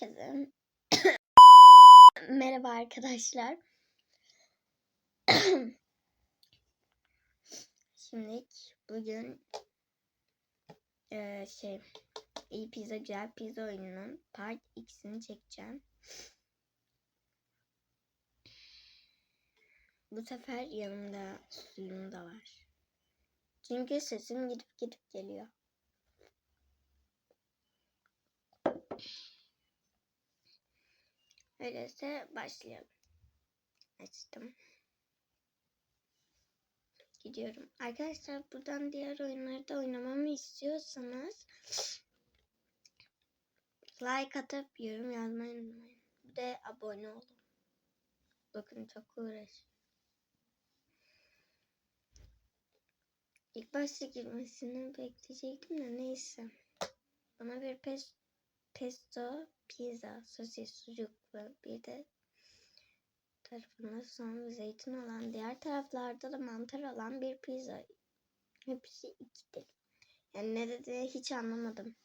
Herkese merhaba arkadaşlar. Şimdi bugün eee, şey iyi pizza güzel pizza oyununun part X'ini çekeceğim. Bu sefer yanımda suyum da var. Çünkü sesim gidip gidip geliyor. Öyleyse başlayalım. Açtım. Gidiyorum. Arkadaşlar buradan diğer oyunları da oynamamı istiyorsanız like atıp yorum yazmayı unutmayın. Bir de abone olun. Bakın çok uğraş. İlk başta girmesini bekleyecektim de neyse. Bana bir pes pesto, pizza, sosis, sucuk ve bir de tarafında ve zeytin olan diğer taraflarda da mantar olan bir pizza. Hepsi iki dilim. Yani ne dediğini hiç anlamadım.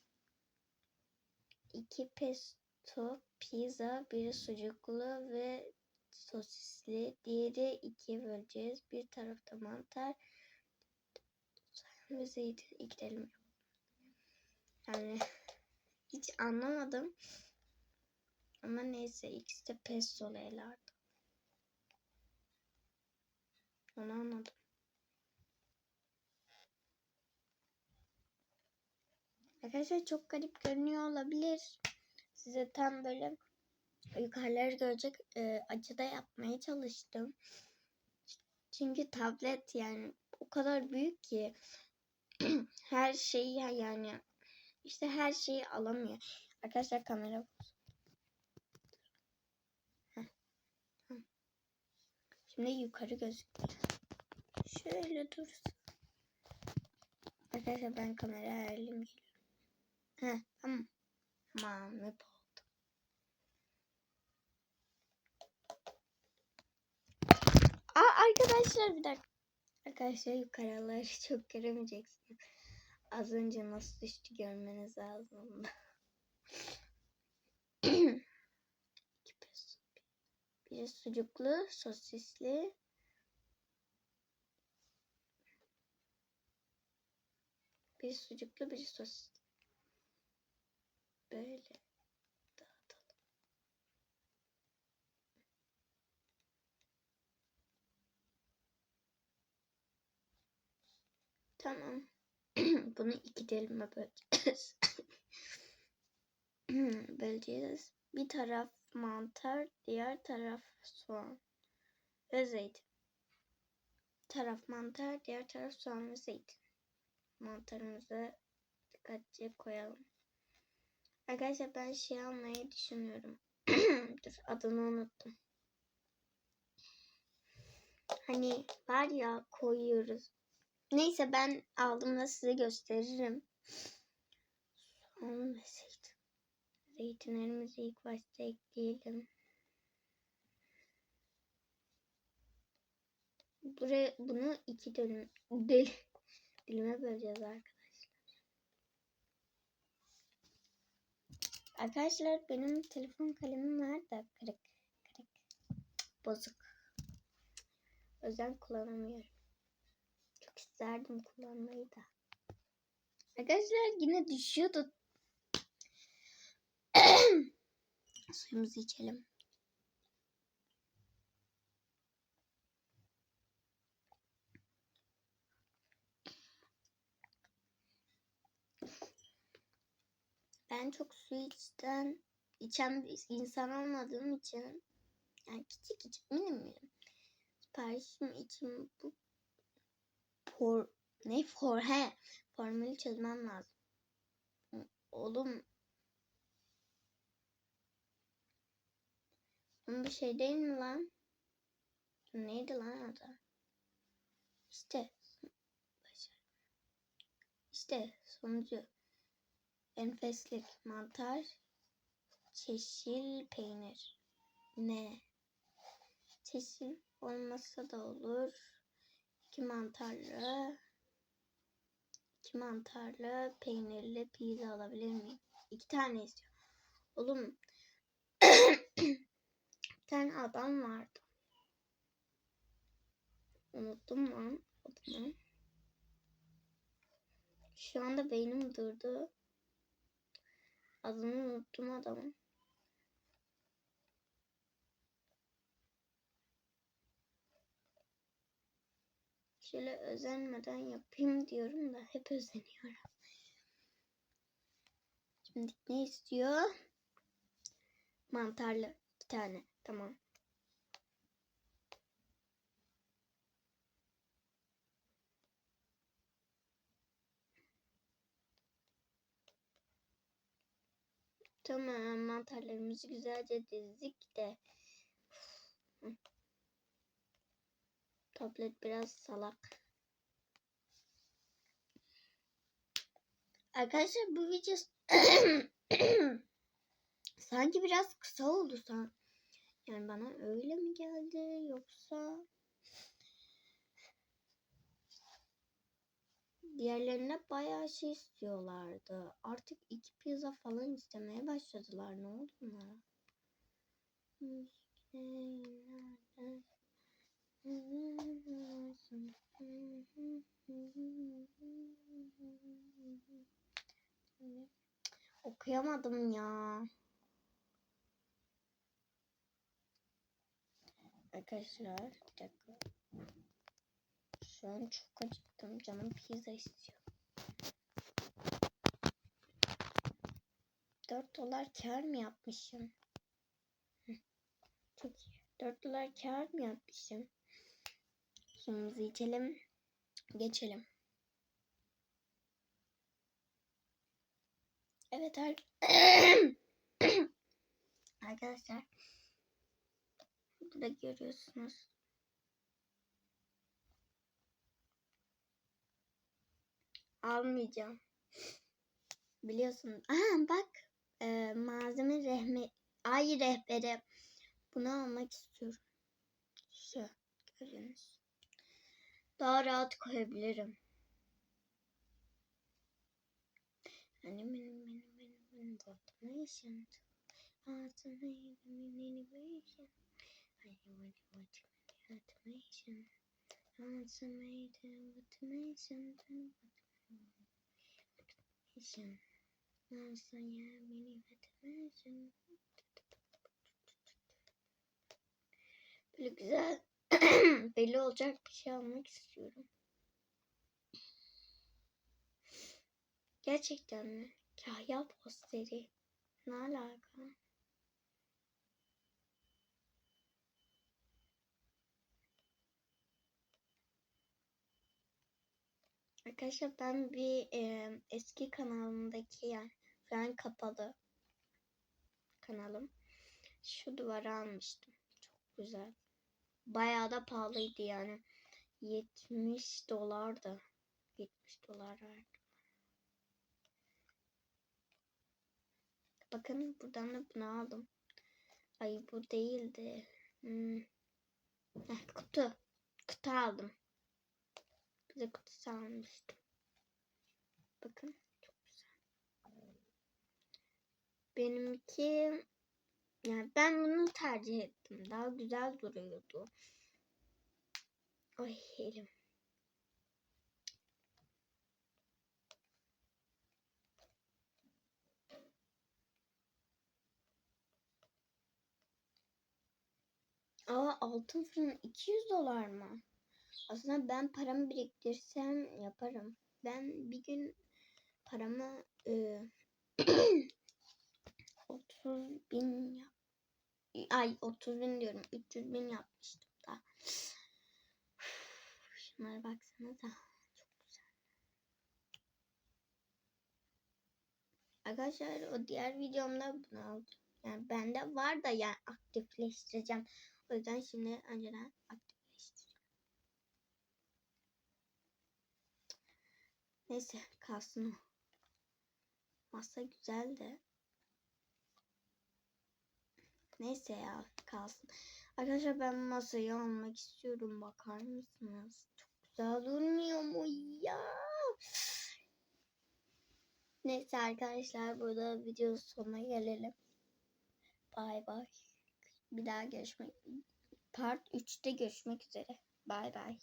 İki pesto, pizza, biri sucuklu ve sosisli. Diğeri ikiye böleceğiz. Bir tarafta mantar, ve zeytin. İki dilim. Yani hiç anlamadım. Ama neyse ikisi de pestolaylardı. Onu anladım. Arkadaşlar çok garip görünüyor olabilir. Size tam böyle yukarıları görecek e, açıda yapmaya çalıştım. Çünkü tablet yani o kadar büyük ki her şeyi yani işte her şeyi alamıyor. Arkadaşlar kamera. Şimdi yukarı gözüküyor. Şöyle dursun. Arkadaşlar ben kamera ayarlayayım geliyorum. Heh, tamam. Tamam hep oldu. Aa arkadaşlar bir dakika. Arkadaşlar yukarıları çok göremeyeceksiniz. Az önce nasıl düştü görmeniz lazım. Biri sucuklu, sosisli. Bir sucuklu, biri sosisli. Böyle dağıtalım. Tamam. Bunu iki dilime böleceğiz. böleceğiz. Bir taraf mantar, diğer taraf soğan ve zeytin. Taraf mantar, diğer taraf soğan ve zeytin. Mantarımızı dikkatli koyalım. Arkadaşlar ben şey almayı düşünüyorum. Dur adını unuttum. Hani var ya koyuyoruz. Neyse ben aldığımda size gösteririm. Soğan ve zeytin. Zeytinlerimizi ilk başta ekleyelim. Buraya bunu iki dilim, dil, dilime böleceğiz arkadaşlar. Arkadaşlar benim telefon kalemim var da kırık kırık bozuk. O kullanamıyorum. İsterdim kullanmayı da. Arkadaşlar yine düşüyordu. Suyumuzu içelim. Ben çok su içten içen bir insan olmadığım için yani küçük küçük minim minim siparişim için bu por ne? For he formülü çözmem lazım. Oğlum. Bu bir şey değil mi lan? Neydi lan adı? İşte. İşte sonucu. Enfeslik mantar çeşil peynir. Ne? Çeşil olmasa da olur iki mantarlı iki mantarlı peynirli pizza alabilir miyim? İki tane istiyor. Oğlum tane adam vardı. Unuttum lan adını. Şu anda beynim durdu. Adını unuttum adamın. Şöyle özenmeden yapayım diyorum da hep özeniyorum. Şimdi ne istiyor? Mantarlı bir tane. Tamam. Tamam mantarlarımızı güzelce dizdik de. Tablet biraz salak. Arkadaşlar bu video sanki biraz kısa oldu san. Yani bana öyle mi geldi yoksa diğerlerine bayağı şey istiyorlardı. Artık iki pizza falan istemeye başladılar. Ne oldu bunlara? Okuyamadım ya. Arkadaşlar bir dakika. Şu an çok acıktım. Canım pizza istiyor. 4 dolar kar mı yapmışım? Çok iyi. 4 dolar kar mı yapmışım? Suyumuzu içelim. Geçelim. Evet ar- arkadaşlar. Burada görüyorsunuz. Almayacağım. Biliyorsun. Aha bak. Ee, malzeme rehme ay rehberi. Bunu almak istiyorum. Şu. Görüyorsunuz. Daha rahat koyabilirim. Benim benim benim benim benim automation. Automation. Automation. I want automation. Automation. Automation. Automation. Nasıl ya benim automation. Böyle güzel belli olacak bir şey almak istiyorum. Gerçekten mi? Kahya posteri. Ne alaka? Arkadaşlar ben bir e, eski kanalımdaki yani şu an kapalı kanalım. Şu duvara almıştım. Çok güzel. Bayağı da pahalıydı yani. 70 dolardı. 70 dolar verdim. Bakın buradan da bunu aldım. Ay bu değildi. Hmm. Heh, kutu. Kutu aldım. Bize kutusu almıştım. Bakın çok güzel. Benimki yani ben bunu tercih ettim. Daha güzel duruyordu. Ay elim. Aa altın fırın 200 dolar mı? Aslında ben paramı biriktirsem yaparım. Ben bir gün paramı e, 30 bin yap ay 30 bin diyorum 300 bin yapmıştım da. Şunlara baksanıza. Çok güzel. Arkadaşlar o diğer videomda bunu aldım. Yani bende var da yani aktifleştireceğim. O yüzden şimdi önceden aktifleştireceğim. Neyse kalsın o. Masa güzel de. Neyse ya kalsın. Arkadaşlar ben masayı almak istiyorum. Bakar mısınız? Çok güzel durmuyor mu ya? Neyse arkadaşlar burada video sonuna gelelim. Bay bay. Bir daha görüşmek part 3'te görüşmek üzere. Bay bay.